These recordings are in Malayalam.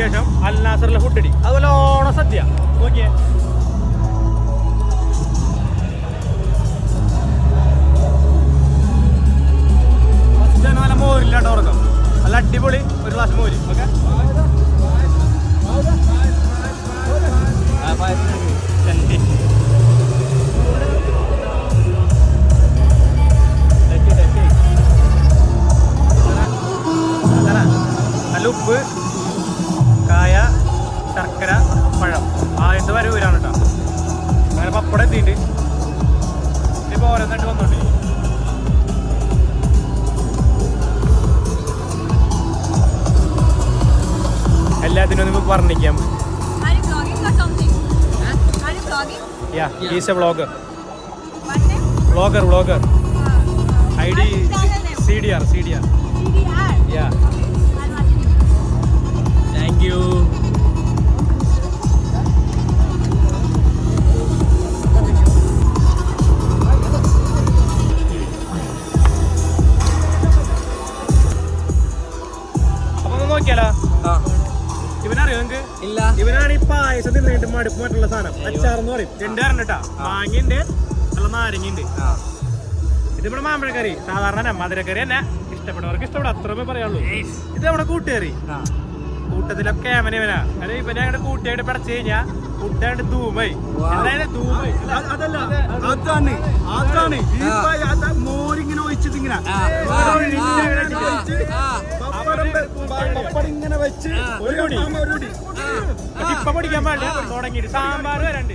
ശേഷം അൽനാസറിലെ ഫുഡടി അതുപോലെ ഓണ സദ്യ. നോക്കിയേ. ഫസ്റ്റ് നല്ല മോരില്ലാണ്ട് ഉറക്കം. നല്ല അടിപൊളി ഒരു ഗ്ലാസ് മോര്. ഓക്കെ? നല്ല ഉപ്പ്. എത്തിയിട്ട് ഇതിപ്പോൾ ഓരോന്നിട്ട് വന്നോണ്ടേ. എല്ലാത്തിനും നമുക്ക് പറഞ്ഞിരിക്കാം. Yeah is a vlogger vlogger vlogger I D C D R C D R ഇല്ല. ഇവനാണ് ഈ പായസം തിന്നിട്ട് മടുപ്പ് മറ്റുള്ള സാധനം. അച്ചാർ എന്ന് പറയും. രണ്ട് കേട്ടാ മാങ്ങയുണ്ട് നല്ല നാരങ്ങയുണ്ട്. ഇത് ഇവിടെ മാമ്പഴക്കറി. സാധാരണ മധുരക്കറി തന്നെ. ഇഷ്ടപ്പെട്ടവർക്ക് ഇഷ്ടപ്പെടും. അത്രമേ പറയുള്ളൂ ഇത് നമ്മുടെ കൂട്ടുകറി? കൂട്ടത്തിലൊക്കെ അവനവനാ അല്ലെ ഇവനെ ഞങ്ങളുടെ കൂട്ടിയായിട്ട് പടച്ചു കഴിഞ്ഞാ കൂട്ടുകാരുടെ ധൂമായി. അതായത് ധൂമായി. അതല്ല. അതാണ്. അതാണ്. മോരിങ്ങനെ ഒഴിച്ചിട്ട് ഇങ്ങനെ വെച്ച് ഒരു പൊടി. ഒരു പൊടി. ഇപ്പൊ പൊടിക്കാൻ പാടില്ല തുടങ്ങിയിട്ട്. സാമ്പാർ വരണ്ട്?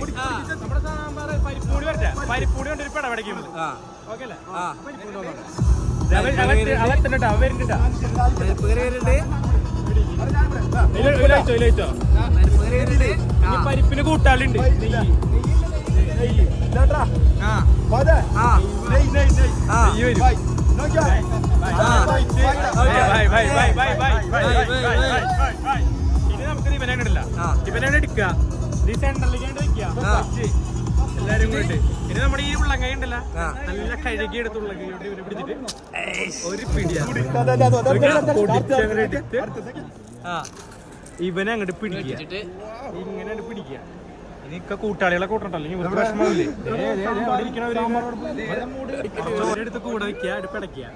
നമ്മുടെ സാമ്പാർ പരിപ്പൂടി വരട്ടെ. പരിപ്പൂടി കൊണ്ട് ഒരു പട പഠിക്കുന്നത് ഓക്കെ അല്ലേ? അവരുണ്ട് അവൻ വരുന്നുണ്ടാ. ഇലയിച്ചോ ഇലയിച്ചോ ഇനി പരിപ്പിന് കൂട്ടാളുണ്ട്. നെയ്യ്. നീ കൂടി പിന്നെ നമ്മുടെ ഈ ഉള്ളങ്കൈ ഉണ്ടല്ല. നല്ല കഴുകി എടുത്ത് പിടിച്ചിട്ട് ഒരു ഇവനെ അങ്ങോട്ട് പിടിക്കുക ഇങ്ങനെ പിടിക്കുക ഇനിക്ക കൂട്ടാളികളെ കൂട്ടണ്ടല്ലോ ഇനി പ്രശ്നമില്ലേ ഇരിക്കണവര് എടുത്ത് കൂടെ വെക്കുക അടുപ്പിടക്കുക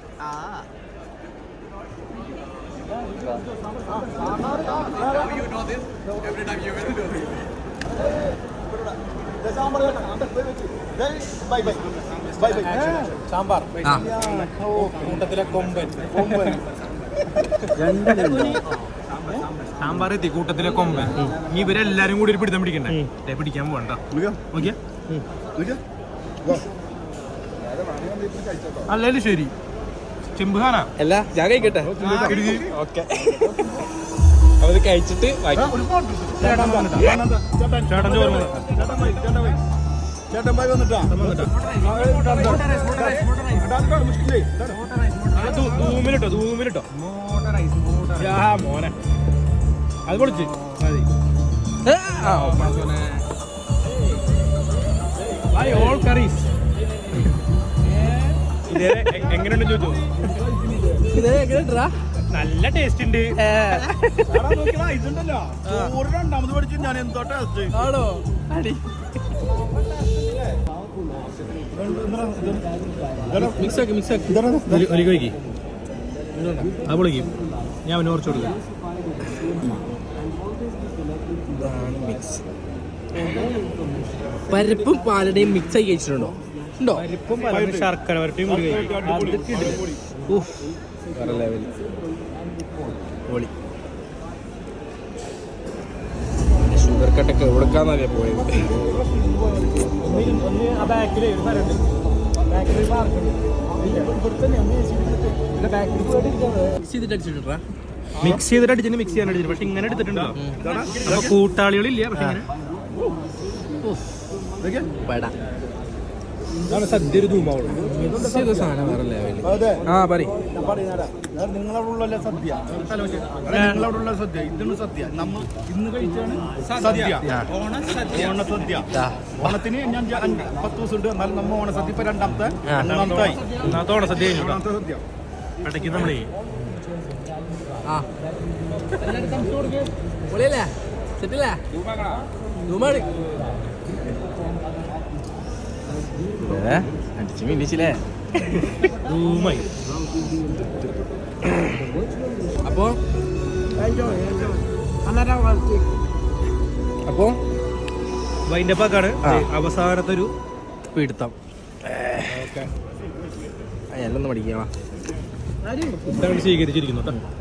സാമ്പാർ. കൂട്ടത്തിലെ കൊമ്പൻ. എത്തി കൂട്ടത്തിലെ കൊമ്പൻ. ഇവരെല്ലാരും കൂടി ഒരു പിടിത്തം പിടിക്കണ്ടേ? പിടിക്കാൻ പോണ്ട ഓക്കെ ശരി. ചിമ്പുഖാനാ അല്ല ഞാൻ കഴിക്കട്ടെ. ഓക്കെ. അത് കഴിച്ചിട്ട് ചേട്ടൻ ബായി വന്നിട്ടാ. ധൂമിലിട്ടോ ധൂമിലിട്ടോ. മോനെ. അത് പൊളിച്ച്. മതി. All curries. എങ്ങനെയുണ്ട് ചോദിച്ചോ? ഇത് എങ്ങനെയുണ്ടാ നല്ല ടേസ്റ്റ് ഉണ്ട്. ഇതുണ്ടല്ലോ. രണ്ടാമത് പഠിച്ചു ഞാൻ എന്തോ ടേസ്റ്റ് ആണോ? അടി. മിക്സ് ആക്കി മിക്സ് ആക്കി ഒരു കഴിക്ക് അത് പൊളിക്കും. ഞാൻ അവന് കുറച്ച് കൊടുക്കാം. പരിപ്പും പാലടയും മിക്സ് ആയി കഴിച്ചിട്ടുണ്ടോ? ഉണ്ടോ? ശർക്കര വരട്ടി ഷുഗർ കട്ടൊക്കെ എവിടെക്കാന്നല്ലേ പോയത്? മിക്സ് ചെയ്തിട്ട് അടിച്ചിട്ട് മിക്സ് ചെയ്യാൻ അടിച്ചിട്ട് പക്ഷെ ഇങ്ങനെ എടുത്തിട്ടുണ്ടോ കൂട്ടാളികളില്ല പക്ഷെ ഇങ്ങനെ. അതാണ് സദ്യ ഒരു ധൂമാവുള്ളൂ ചെയ്ത സാധനം വേറെ ലെവൽ ആ പറ ഞാൻ പറയുന്നേടാ നിങ്ങളവിടെ ഉള്ള സദ്യ? നിങ്ങളവിടെ ഉള്ള സദ്യ. ഇതാണ് സദ്യ. നമ്മൾ ഇന്ന് കഴിച്ചാണ് സദ്യ. ഓണസദ്യ ഓണത്തിന് ഞാൻ പത്ത് ദിവസം ഉണ്ട് എന്നാലും നമ്മ ഓണസദ്യ ഇപ്പൊ രണ്ടാമത്തെ ഒന്നാമത്തെ ഓണസദ്യ മൂന്നാമത്തെ സദ്യ. ഇടയ്ക്ക് നമ്മളേ ആ. സെറ്റല്ലേ ധൂമാണ് അടിച്ചു മിന്നിച്ചില്ലേ അപ്പോ? അപ്പോ? അവസാനത്തെ ഒരു പിടുത്തം. എല്ലാം പഠിക്കാം സ്വീകരിച്ചിരിക്കുന്നു കേട്ടോ.